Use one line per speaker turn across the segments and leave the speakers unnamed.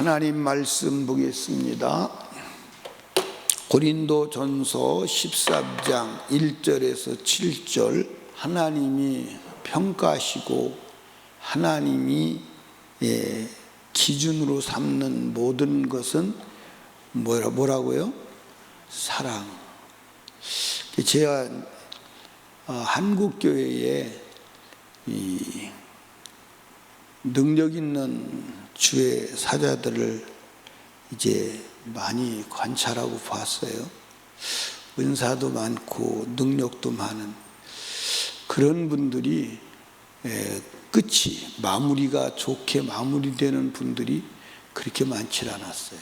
하나님 말씀 보겠습니다. 고린도 전서 13장 1절에서 7절 하나님이 평가하시고 하나님이 예, 기준으로 삼는 모든 것은 뭐라, 뭐라고요? 사랑. 제가 어, 한국교회에 이 능력 있는 주의 사자들을 이제 많이 관찰하고 봤어요. 은사도 많고 능력도 많은 그런 분들이 에, 끝이 마무리가 좋게 마무리되는 분들이 그렇게 많지 않았어요.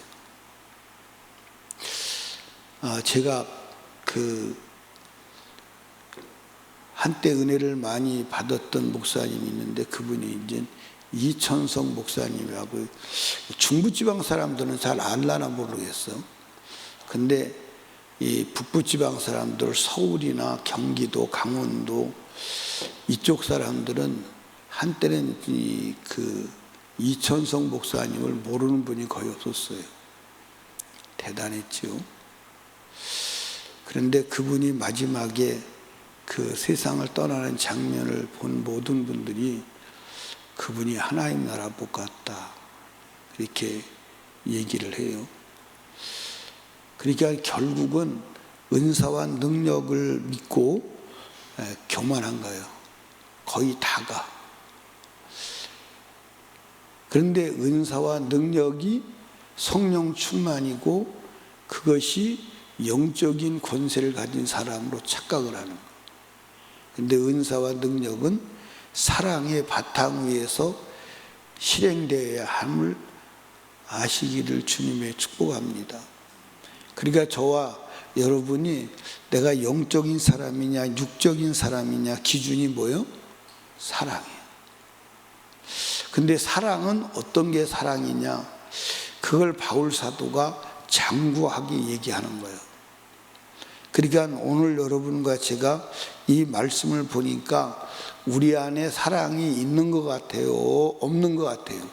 아, 제가 그 한때 은혜를 많이 받았던 목사님이 있는데 그분이 이제 이천성 목사님이라고 중부지방 사람들은 잘 알라나 모르겠어. 근데 이 북부지방 사람들 서울이나 경기도, 강원도 이쪽 사람들은 한때는 이 그 이천성 목사님을 모르는 분이 거의 없었어요. 대단했죠. 그런데 그분이 마지막에 그 세상을 떠나는 장면을 본 모든 분들이 그분이 하나님 나라 복 같다. 이렇게 얘기를 해요. 그러니까 결국은 은사와 능력을 믿고 교만한 거예요. 거의 다가. 그런데 은사와 능력이 성령 충만이고 그것이 영적인 권세를 가진 사람으로 착각을 하는 거예요. 근데 은사와 능력은 사랑의 바탕 위에서 실행되어야 함을 아시기를 주님의 축복합니다. 그러니까 저와 여러분이 내가 영적인 사람이냐 육적인 사람이냐 기준이 뭐요? 사랑이에요. 근데 사랑은 어떤 게 사랑이냐? 그걸 바울 사도가 장구하게 얘기하는 거예요. 그러니까 오늘 여러분과 제가 이 말씀을 보니까 우리 안에 사랑이 있는 것 같아요? 없는 것 같아요?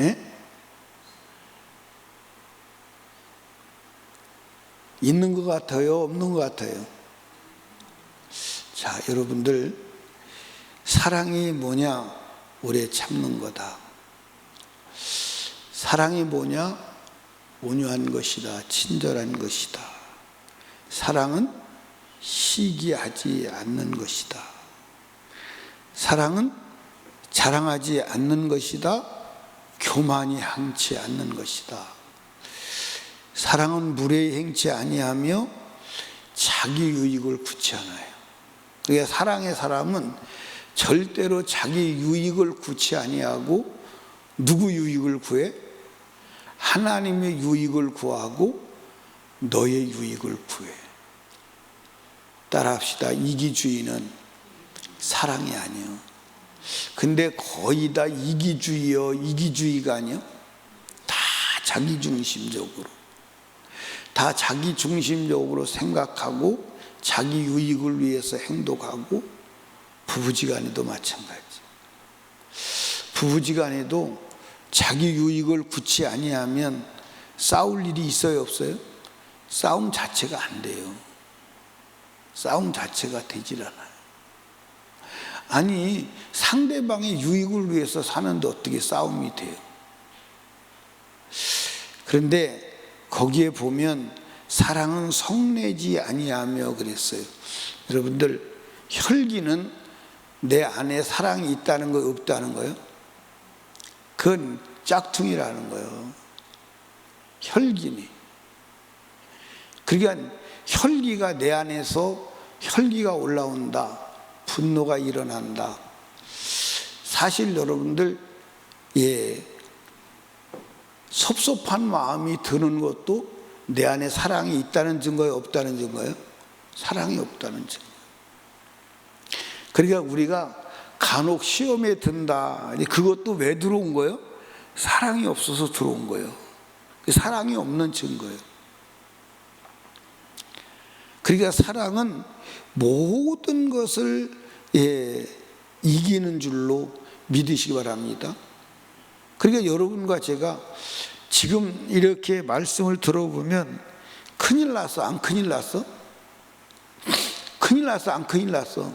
예? 있는 것 같아요? 없는 것 같아요? 자, 여러분들, 사랑이 뭐냐? 오래 참는 거다. 사랑이 뭐냐? 온유한 것이다. 친절한 것이다. 사랑은 시기하지 않는 것이다. 사랑은 자랑하지 않는 것이다. 교만이 항치 않는 것이다. 사랑은 물에 행치 아니하며 자기 유익을 구치 않아요. 그러니까 사랑의 사람은 절대로 자기 유익을 구치 아니하고 누구 유익을 구해? 하나님의 유익을 구하고 너의 유익을 구해. 따라합시다. 이기주의는 사랑이 아니요. 근데 거의 다 이기주의요. 이기주의가 아니요. 다 자기 중심적으로. 다 자기 중심적으로 생각하고 자기 유익을 위해서 행동하고 부부지간에도 마찬가지. 부부지간에도 자기 유익을 굳이 아니하면 싸울 일이 있어요, 없어요? 싸움 자체가 안 돼요. 싸움 자체가 되질 않아요. 아니, 상대방의 유익을 위해서 사는데 어떻게 싸움이 돼요? 그런데 거기에 보면 사랑은 성내지 아니하며 그랬어요. 여러분들, 혈기는 내 안에 사랑이 있다는 거 없다는 거예요? 그건 짝퉁이라는 거예요. 혈기니. 그러니까 혈기가 내 안에서 혈기가 올라온다. 분노가 일어난다. 사실 여러분들, 예, 섭섭한 마음이 드는 것도 내 안에 사랑이 있다는 증거예요? 없다는 증거예요? 사랑이 없다는 증거. 그러니까 우리가 간혹 시험에 든다. 그것도 왜 들어온 거예요? 사랑이 없어서 들어온 거예요. 사랑이 없는 증거예요. 그러니까 사랑은 모든 것을 예, 이기는 줄로 믿으시기 바랍니다. 그러니까 여러분과 제가 지금 이렇게 말씀을 들어보면 큰일 났어, 안 큰일 났어? 큰일 났어, 안 큰일 났어?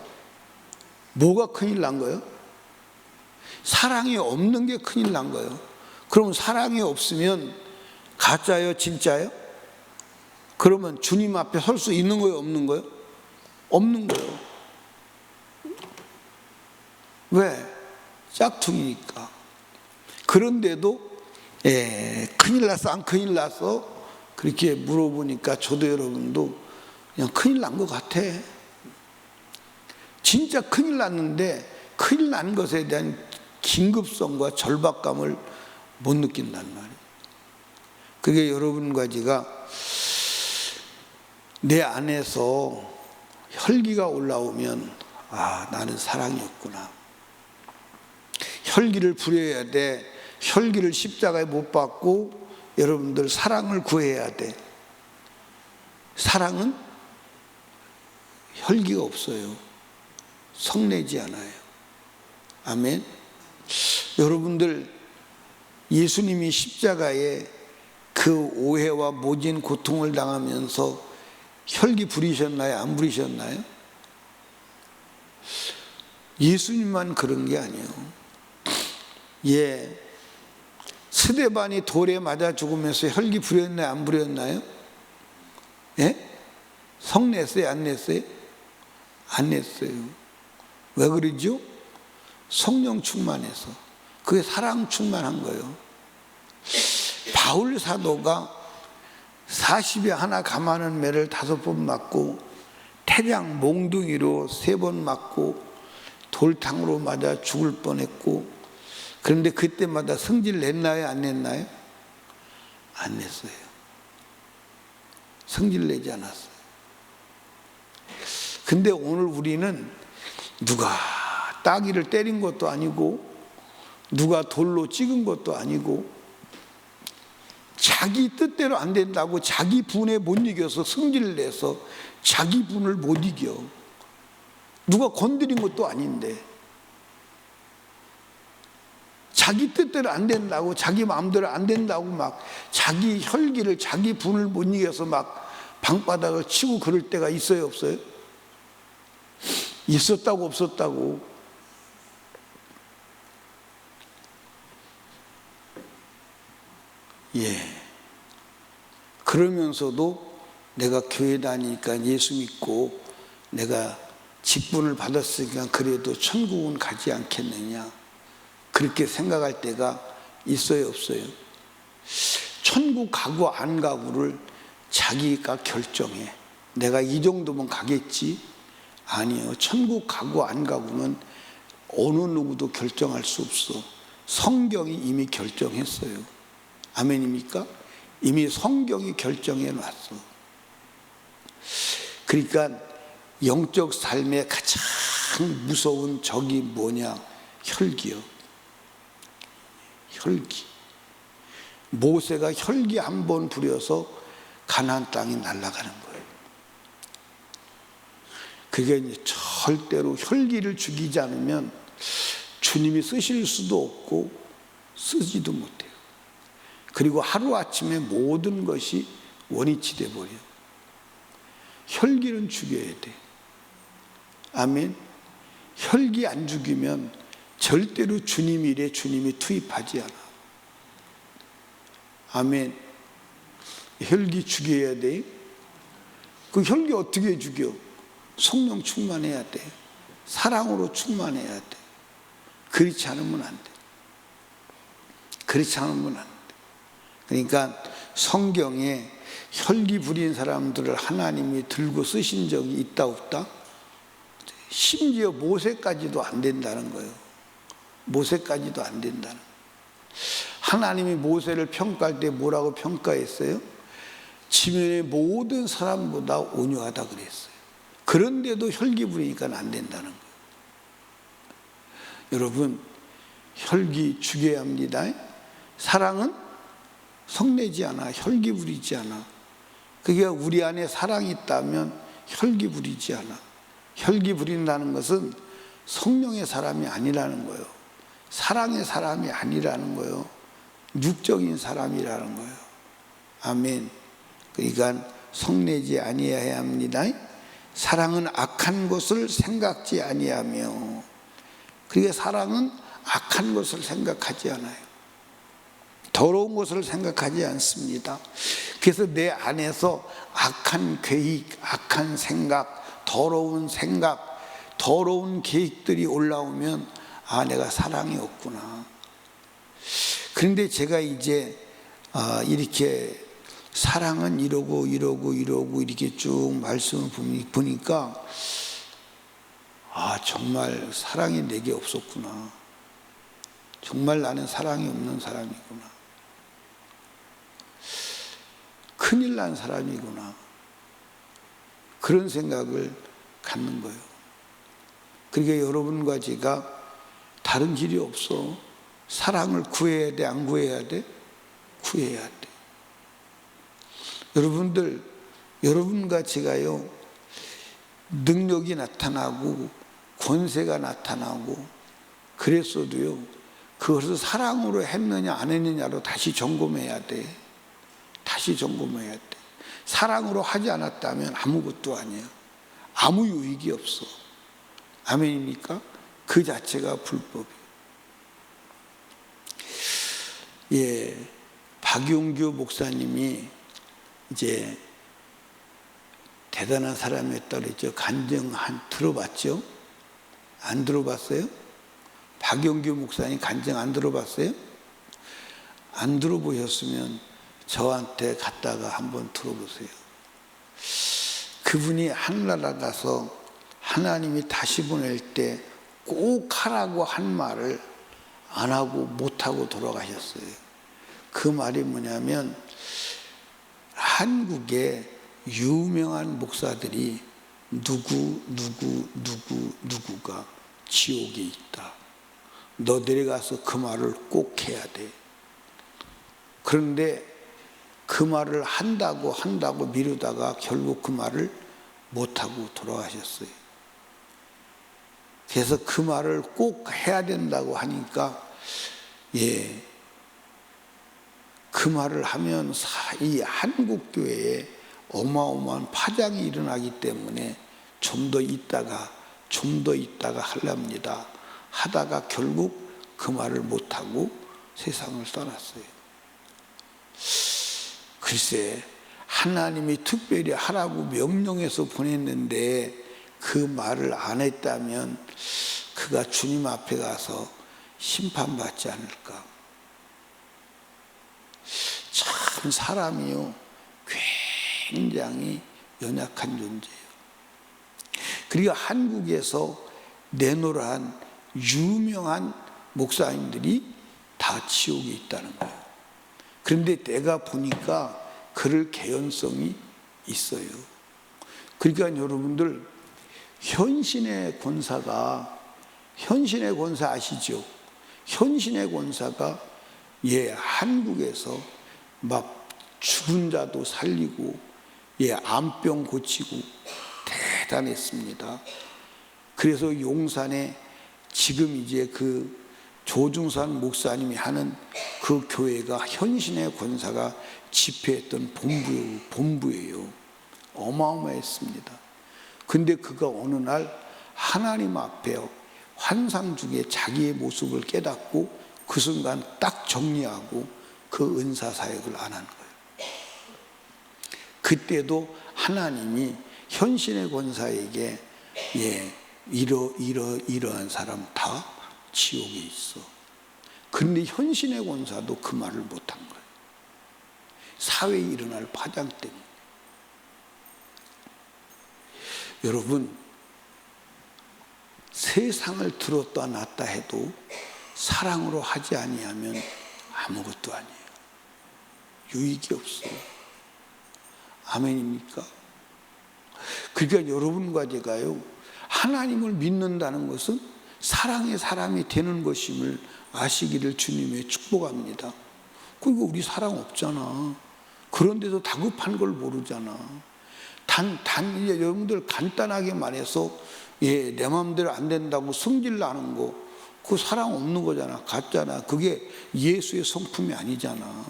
뭐가 큰일 난 거예요? 사랑이 없는 게 큰일 난 거예요. 그럼 사랑이 없으면 가짜요, 진짜요? 그러면 주님 앞에 설 수 있는 거예요, 없는 거예요? 없는 거예요. 왜? 짝퉁이니까. 그런데도 예, 큰일 났어, 안 큰일 났어? 그렇게 물어보니까 저도 여러분도 그냥 큰일 난 것 같아. 진짜 큰일 났는데 큰일 난 것에 대한 긴급성과 절박감을 못 느낀단 말이에요. 그게 여러분과 제가 내 안에서 혈기가 올라오면 아 나는 사랑이었구나. 혈기를 부려야 돼. 혈기를 십자가에 못 받고 여러분들 사랑을 구해야 돼. 사랑은 혈기가 없어요. 성내지 않아요. 아멘. 여러분들 예수님이 십자가에 그 오해와 모진 고통을 당하면서 혈기 부리셨나요? 안 부리셨나요? 예수님만 그런 게 아니에요. 예. 스데반이 돌에 맞아 죽으면서 혈기 부렸나요? 안 부렸나요? 예? 성 냈어요? 안 냈어요? 안 냈어요. 왜 그러죠? 성령 충만해서. 그게 사랑 충만한 거예요. 바울 사도가 40에 하나 감하는 매를 다섯 번 맞고 태양 몽둥이로 세 번 맞고 돌탕으로 맞아 죽을 뻔했고 그런데 그때마다 성질 냈나요? 안 냈나요? 안 냈어요. 성질 내지 않았어요. 근데 오늘 우리는 누가 따기를 때린 것도 아니고 누가 돌로 찍은 것도 아니고 자기 뜻대로 안 된다고 자기 분에 못 이겨서 성질을 내서 자기 분을 못 이겨. 누가 건드린 것도 아닌데. 자기 뜻대로 안 된다고 자기 마음대로 안 된다고 막 자기 혈기를 자기 분을 못 이겨서 막 방바닥을 치고 그럴 때가 있어요 없어요? 있었다고 없었다고 예. 그러면서도 내가 교회 다니니까 예수 믿고 내가 직분을 받았으니까 그래도 천국은 가지 않겠느냐? 그렇게 생각할 때가 있어요 없어요? 천국 가고 안 가고를 자기가 결정해. 내가 이 정도면 가겠지? 아니요. 천국 가고 안 가고는 어느 누구도 결정할 수 없어. 성경이 이미 결정했어요 아멘입니까? 이미 성경이 결정해 놨어 그러니까 영적 삶의 가장 무서운 적이 뭐냐 혈기요 혈기. 모세가 혈기 한 번 부려서 가나안 땅이 날아가는 거예요. 그게 이제 절대로 혈기를 죽이지 않으면 주님이 쓰실 수도 없고 쓰지도 못해요. 그리고 하루아침에 모든 것이 원위치 돼 버려. 혈기는 죽여야 돼. 아멘. 혈기 안 죽이면 절대로 주님 일에 주님이 투입하지 않아. 아멘. 혈기 죽여야 돼. 그 혈기 어떻게 죽여? 성령 충만해야 돼. 사랑으로 충만해야 돼. 그렇지 않으면 안 돼. 그렇지 않으면 안 돼. 그러니까 성경에 혈기 부린 사람들을 하나님이 들고 쓰신 적이 있다 없다? 심지어 모세까지도 안 된다는 거예요. 모세까지도 안 된다는. 하나님이 모세를 평가할 때 뭐라고 평가했어요? 지면의 모든 사람보다 온유하다 그랬어요. 그런데도 혈기 부리니까 안 된다는 거예요. 여러분, 혈기 죽여야 합니다. 사랑은 성내지 않아. 혈기 부리지 않아. 그게 우리 안에 사랑이 있다면 혈기 부리지 않아. 혈기 부린다는 것은 성령의 사람이 아니라는 거예요. 사랑의 사람이 아니라는 거예요. 육적인 사람이라는 거예요. 아멘. 그러니까 성내지 아니해야 합니다. 사랑은 악한 것을 생각지 아니하며 그러니까 사랑은 악한 것을 생각하지 않아요. 더러운 것을 생각하지 않습니다. 그래서 내 안에서 악한 계획, 악한 생각, 더러운 생각, 더러운 계획들이 올라오면 아, 내가 사랑이 없구나. 그런데 제가 이제 아, 이렇게 사랑은 이러고 이러고 이러고 이렇게 쭉 말씀을 보니까 아, 정말 사랑이 내게 없었구나. 정말 나는 사랑이 없는 사람이구나. 큰일 난 사람이구나. 그런 생각을 갖는 거예요. 그러니까 여러분과 제가 다른 길이 없어. 사랑을 구해야 돼, 안 구해야 돼? 구해야 돼. 여러분들, 여러분과 제가요, 능력이 나타나고, 권세가 나타나고, 그랬어도요, 그것을 사랑으로 했느냐, 안 했느냐로 다시 점검해야 돼. 다시 점검해야 돼. 사랑으로 하지 않았다면 아무것도 아니야. 아무 유익이 없어. 아멘입니까? 그 자체가 불법이에요. 예, 박용규 목사님이 이제 대단한 사람이었다 그랬죠. 간증 한 들어봤죠? 안 들어봤어요? 박용규 목사님 간증 안 들어봤어요? 안 들어보셨으면 저한테 갔다가 한번 들어보세요. 그분이 하늘나라 가서 하나님이 다시 보낼 때 꼭 하라고 한 말을 안 하고 못 하고 돌아가셨어요. 그 말이 뭐냐면 한국의 유명한 목사들이 누구 누구 누구 누구가 지옥에 있다. 너 내려가서 그 말을 꼭 해야 돼. 그런데 그 말을 한다고 한다고 미루다가 결국 그 말을 못하고 돌아가셨어요. 그래서 그 말을 꼭 해야 된다고 하니까 예. 그 말을 하면 이 한국 교회에 어마어마한 파장이 일어나기 때문에 좀 더 있다가 좀 더 있다가 하랍니다. 하다가 결국 그 말을 못하고 세상을 떠났어요. 글쎄, 하나님이 특별히 하라고 명령해서 보냈는데 그 말을 안 했다면 그가 주님 앞에 가서 심판받지 않을까. 참 사람이요. 굉장히 연약한 존재예요. 그리고 한국에서 내노란 유명한 목사님들이 다 지옥에 있다는 거예요. 그런데 내가 보니까 그럴 개연성이 있어요. 그러니까 여러분들 현신의 권사가 현신의 권사 아시죠? 현신의 권사가 예 한국에서 막 죽은 자도 살리고 예 암병 고치고 대단했습니다. 그래서 용산에 지금 이제 그 조중산 목사님이 하는 그 교회가 현신의 권사가 집회했던 본부, 본부예요. 어마어마했습니다. 근데 그가 어느 날 하나님 앞에 환상 중에 자기의 모습을 깨닫고 그 순간 딱 정리하고 그 은사 사역을 안 한 거예요. 그때도 하나님이 현신의 권사에게 예, 이러 이러 이러한 사람 다 지옥에 있어. 그런데 현신의 권사도 그 말을 못한 거예요. 사회에 일어날 파장 때문에. 여러분 세상을 들었다 놨다 해도 사랑으로 하지 아니하면 아무것도 아니에요. 유익이 없어요. 아멘입니까? 그러니까 여러분과 제가요 하나님을 믿는다는 것은 사랑의 사람이 되는 것임을 아시기를 주님의 축복합니다. 그리고 우리 사랑 없잖아. 그런데도 다급한 걸 모르잖아. 단, 단, 이제 여러분들 간단하게 말해서, 예, 내 마음대로 안 된다고 성질 나는 거, 그 사랑 없는 거잖아. 가짜나. 그게 예수의 성품이 아니잖아.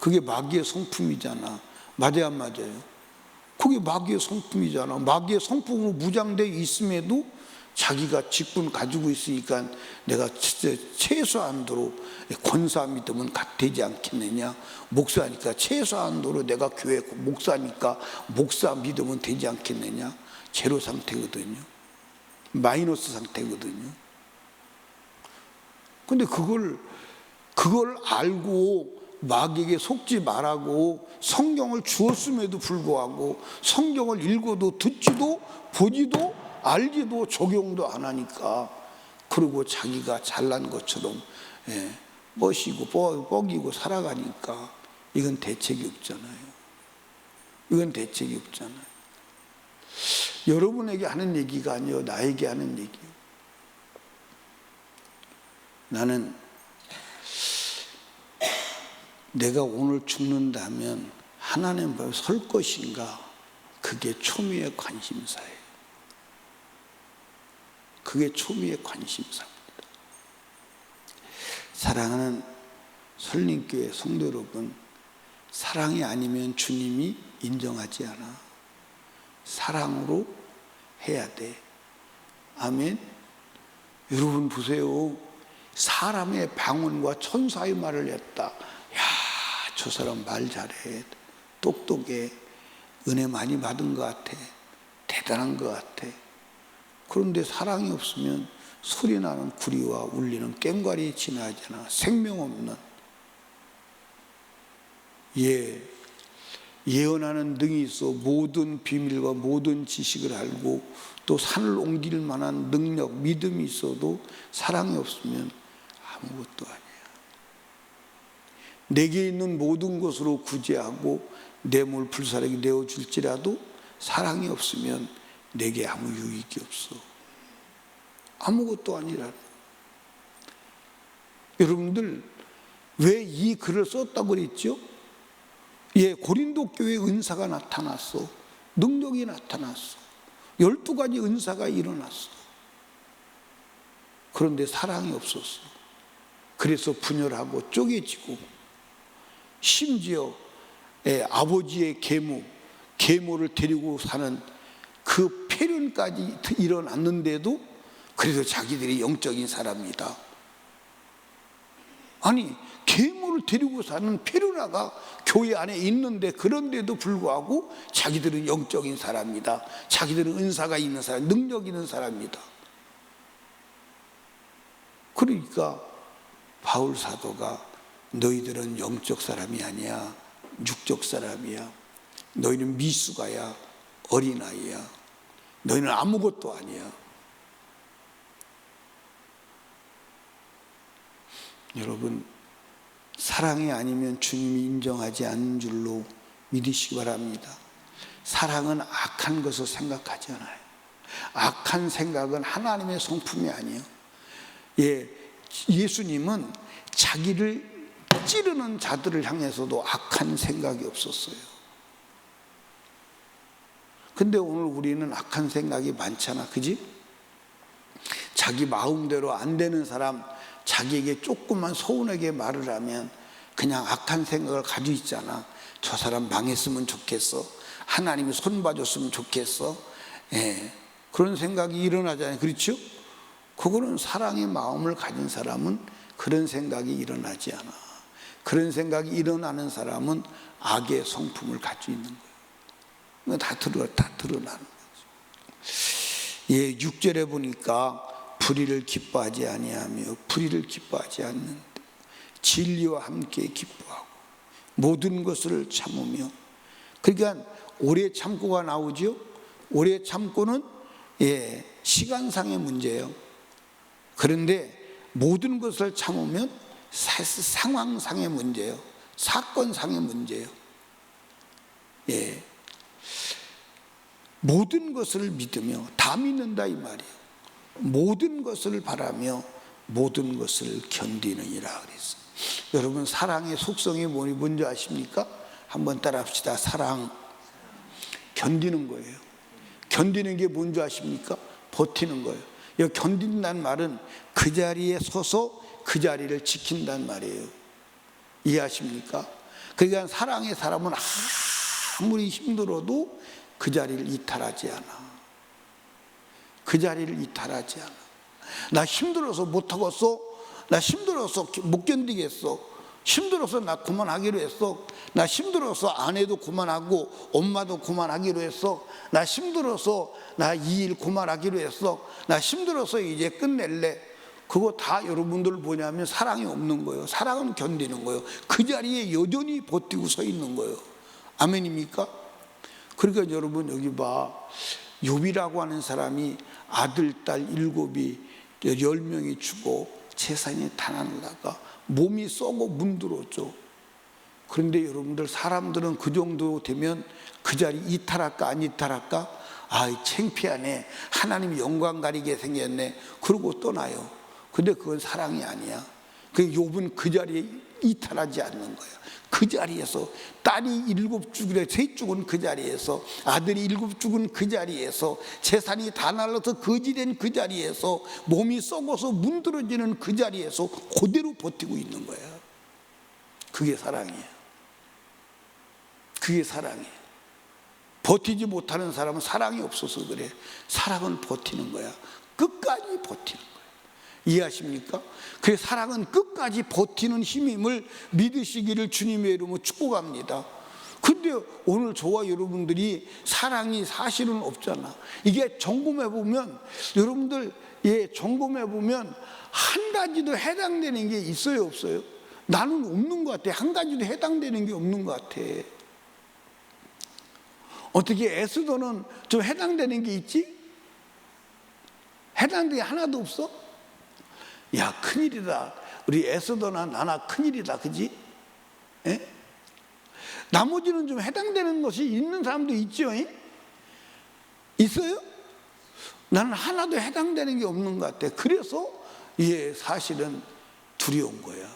그게 마귀의 성품이잖아. 맞아요, 안 맞아요? 그게 마귀의 성품이잖아. 마귀의 성품으로 무장되어 있음에도 자기가 직분 가지고 있으니까 내가 최소한도로 권사 믿으면 되지 않겠느냐. 목사니까 최소한도로 내가 교회 목사니까 목사 믿으면 되지 않겠느냐. 제로 상태거든요. 마이너스 상태거든요. 근데 그걸 그걸 알고 마귀에게 속지 말라고 성경을 주었음에도 불구하고 성경을 읽어도 듣지도 보지도 알지도 적용도 안 하니까 그리고 자기가 잘난 것처럼 예, 멋이고 뻐기고 살아가니까 이건 대책이 없잖아요. 이건 대책이 없잖아요. 여러분에게 하는 얘기가 아니요 나에게 하는 얘기요. 나는 내가 오늘 죽는다면 하나님 앞에 설 것인가 그게 초미의 관심사예요. 그게 초미의 관심사입니다. 사랑하는 설림교회 성도 여러분, 사랑이 아니면 주님이 인정하지 않아. 사랑으로 해야 돼. 아멘. 여러분 보세요. 사람의 방언과 천사의 말을 했다. 야, 저 사람 말 잘해. 똑똑해. 은혜 많이 받은 것 같아. 대단한 것 같아. 그런데 사랑이 없으면 소리 나는 구리와 울리는 꽹과리 지나잖아. 생명 없는. 예. 예언하는 능이 있어 모든 비밀과 모든 지식을 알고 또 산을 옮길 만한 능력, 믿음이 있어도 사랑이 없으면 아무것도 아니야. 내게 있는 모든 것으로 구제하고 뇌물 불사르게 내어줄지라도 사랑이 없으면 내게 아무 유익이 없어. 아무것도 아니라. 여러분들 왜 이 글을 썼다고 그랬죠? 예, 고린도 교회 은사가 나타났어. 능력이 나타났어. 열두 가지 은사가 일어났어. 그런데 사랑이 없었어. 그래서 분열하고 쪼개지고 심지어 예, 아버지의 계모, 계모를 데리고 사는 그 폐륜까지 일어났는데도 그래도 자기들이 영적인 사람이다. 아니 계모를 데리고 사는 페루라가 교회 안에 있는데 그런데도 불구하고 자기들은 영적인 사람이다. 자기들은 은사가 있는 사람, 능력 있는 사람이다. 그러니까 바울 사도가 너희들은 영적 사람이 아니야. 육적 사람이야. 너희는 미숙아야. 어린아이야. 너희는 아무것도 아니야. 여러분, 사랑이 아니면 주님이 인정하지 않는 줄로 믿으시기 바랍니다. 사랑은 악한 것을 생각하지 않아요. 악한 생각은 하나님의 성품이 아니에요. 예, 예수님은 자기를 찌르는 자들을 향해서도 악한 생각이 없었어요. 근데 오늘 우리는 악한 생각이 많잖아. 그지? 자기 마음대로 안 되는 사람, 자기에게 조금만 서운하게 말을 하면 그냥 악한 생각을 가지고 있잖아. 저 사람 망했으면 좋겠어. 하나님이 손 봐줬으면 좋겠어. 예. 그런 생각이 일어나잖아요. 그렇죠? 그거는 사랑의 마음을 가진 사람은 그런 생각이 일어나지 않아. 그런 생각이 일어나는 사람은 악의 성품을 가지고 있는 거예요. 다 드러, 다 드러나는 거죠. 예, 6절에 보니까 불의를 기뻐하지 아니하며 불의를 기뻐하지 않는데 진리와 함께 기뻐하고 모든 것을 참으며 그러니까 오래 참고가 나오죠. 오래 참고는 예, 시간상의 문제예요. 그런데 모든 것을 참으면 상황상의 문제예요. 사건상의 문제예요. 예. 모든 것을 믿으며 다 믿는다 이 말이에요. 모든 것을 바라며 모든 것을 견디느니라 그랬어. 여러분 사랑의 속성이 뭐니 뭔지 아십니까? 한번 따라합시다. 사랑 견디는 거예요. 견디는 게 뭔지 아십니까? 버티는 거예요. 이 견딘다는 말은 그 자리에 서서 그 자리를 지킨다는 말이에요. 이해하십니까? 그러니까 사랑의 사람은 아무리 힘들어도 그 자리를 이탈하지 않아. 그 자리를 이탈하지 않아. 나 힘들어서 못하겠어. 나 힘들어서 못 견디겠어. 힘들어서 나 그만하기로 했어. 나 힘들어서 아내도 그만하고 엄마도 그만하기로 했어. 나 힘들어서 나 이 일 그만하기로 했어. 나 힘들어서 이제 끝낼래. 그거 다 여러분들 뭐냐면 사랑이 없는 거예요. 사랑은 견디는 거예요. 그 자리에 여전히 버티고 서 있는 거예요. 아멘입니까? 그러니까 여러분 여기 봐. 욥이라고 하는 사람이 아들, 딸 일곱이 열 명이 죽고 재산이 다 날라가 몸이 썩어 문드러져. 그런데 여러분들 사람들은 그 정도 되면 그 자리 이탈할까 안 이탈할까? 아, 창피하네. 하나님 영광 가리게 생겼네. 그러고 떠나요. 근데 그건 사랑이 아니야. 그 욥은 그 자리에 이탈하지 않는 거야. 그 자리에서 딸이 일곱 죽으래 세 죽은 그 자리에서 아들이 일곱 죽은 그 자리에서 재산이 다 날라서 거지된 그 자리에서 몸이 썩어서 문드러지는 그 자리에서 그대로 버티고 있는 거야. 그게 사랑이야. 그게 사랑이야. 버티지 못하는 사람은 사랑이 없어서 그래. 사랑은 버티는 거야. 끝까지 버티는 거야. 이해하십니까? 그 사랑은 끝까지 버티는 힘임을 믿으시기를 주님의 이름으로 축복합니다. 근데 오늘 저와 여러분들이 사랑이 사실은 없잖아. 이게 점검해 보면 여러분들 예 점검해 보면 한 가지도 해당되는 게 있어요 없어요? 나는 없는 것 같아. 한 가지도 해당되는 게 없는 것 같아. 어떻게 에스더는 좀 해당되는 게 있지? 해당되는 게 하나도 없어? 야 큰일이다 우리 에스더나 나나 큰일이다 그지? 에? 나머지는 좀 해당되는 것이 있는 사람도 있죠 에? 있어요? 나는 하나도 해당되는 게 없는 것 같아 그래서 예 사실은 두려운 거야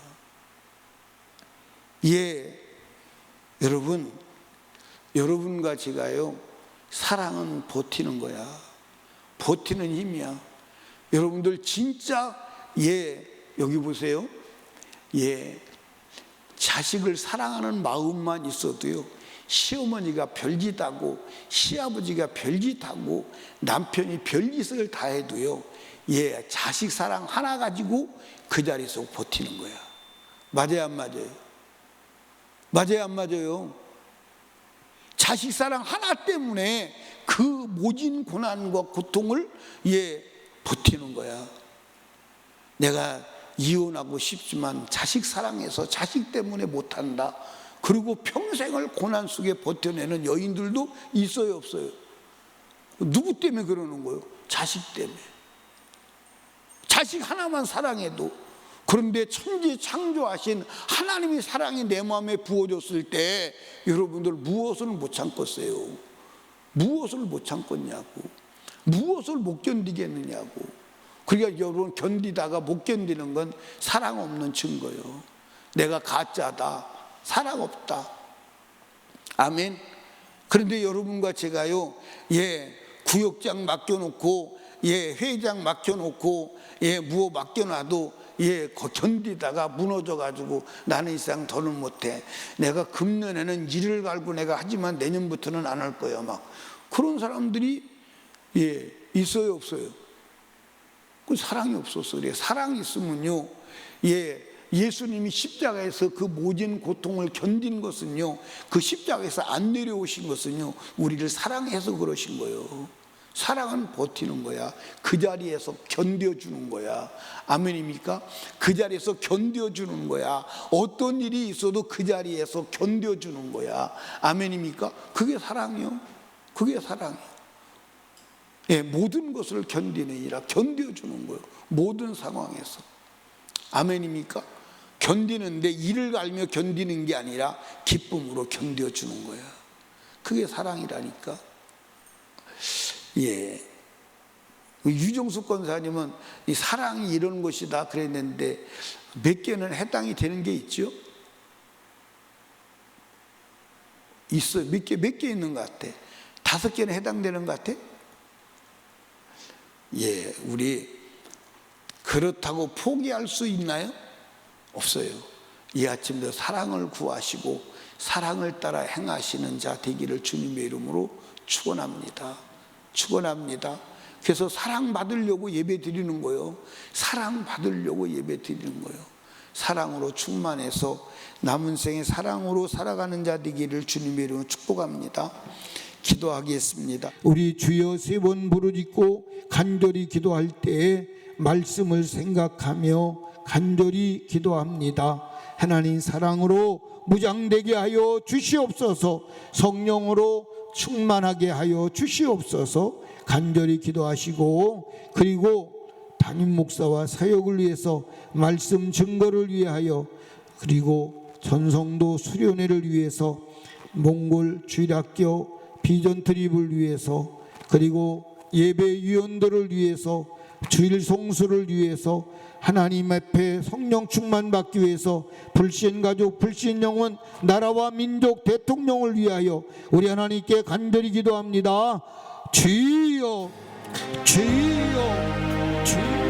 예 여러분 여러분과 제가요 사랑은 버티는 거야 버티는 힘이야 여러분들 진짜 예, 여기 보세요. 예, 자식을 사랑하는 마음만 있어도요, 시어머니가 별짓하고, 시아버지가 별짓하고, 남편이 별짓을 다 해도요, 예, 자식 사랑 하나 가지고 그 자리에서 버티는 거야. 맞아요, 안 맞아요? 맞아요, 안 맞아요? 자식 사랑 하나 때문에 그 모진 고난과 고통을 예, 버티는 거야. 내가 이혼하고 싶지만 자식 사랑해서 자식 때문에 못한다. 그리고 평생을 고난 속에 버텨내는 여인들도 있어요, 없어요? 누구 때문에 그러는 거예요? 자식 때문에. 자식 하나만 사랑해도 그런데 천지 창조하신 하나님이 사랑이 내 마음에 부어졌을 때 여러분들 무엇을 못 참겠어요? 무엇을 못 참겠냐고. 무엇을 못 견디겠느냐고. 그러니까 여러분 견디다가 못 견디는 건 사랑 없는 증거요. 내가 가짜다. 사랑 없다. 아멘. 그런데 여러분과 제가요, 예, 구역장 맡겨놓고, 예, 회장 맡겨놓고, 예, 무어 맡겨놔도, 예, 견디다가 무너져가지고 나는 이상 더는 못해. 내가 금년에는 일을 갈고 내가 하지만 내년부터는 안 할 거예요. 막 그런 사람들이 예, 있어요, 없어요? 그 사랑이 없어서 그래. 사랑이 있으면요. 예, 예수님이 십자가에서 그 모진 고통을 견딘 것은요. 그 십자가에서 안 내려오신 것은요. 우리를 사랑해서 그러신 거예요. 사랑은 버티는 거야. 그 자리에서 견뎌주는 거야. 아멘입니까? 그 자리에서 견뎌주는 거야. 어떤 일이 있어도 그 자리에서 견뎌주는 거야. 아멘입니까? 그게 사랑이요. 그게 사랑이요. 예, 모든 것을 견디느니라 견뎌주는 거예요. 모든 상황에서. 아멘입니까? 견디는데 이를 갈며 견디는 게 아니라 기쁨으로 견뎌주는 거야. 그게 사랑이라니까. 예. 유정숙 권사님은 이 사랑이 이런 것이다 그랬는데 몇 개는 해당이 되는 게 있죠? 있어. 몇 개, 몇 개 있는 것 같아. 다섯 개는 해당되는 것 같아? 예, 우리 그렇다고 포기할 수 있나요? 없어요. 이 아침도 사랑을 구하시고 사랑을 따라 행하시는 자 되기를 주님의 이름으로 축원합니다. 축원합니다. 그래서 사랑 받으려고 예배 드리는 거요. 사랑 받으려고 예배 드리는 거요. 사랑으로 충만해서 남은 생에 사랑으로 살아가는 자 되기를 주님의 이름으로 축복합니다. 기도하겠습니다.
우리 주여 세 번 부르짖고 간절히 기도할 때에 말씀을 생각하며 간절히 기도합니다. 하나님 사랑으로 무장되게 하여 주시옵소서 성령으로 충만하게 하여 주시옵소서 간절히 기도하시고 그리고 담임 목사와 사역을 위해서 말씀 증거를 위하여 그리고 전성도 수련회를 위해서 몽골 주일학교 비전 트립을 위해서 그리고 예배 위원들을 위해서 주일 송수를 위해서 하나님 앞에 성령 충만 받기 위해서 불신 가족 불신 영혼 나라와 민족 대통령을 위하여 우리 하나님께 간절히 기도합니다. 주여 주여 주여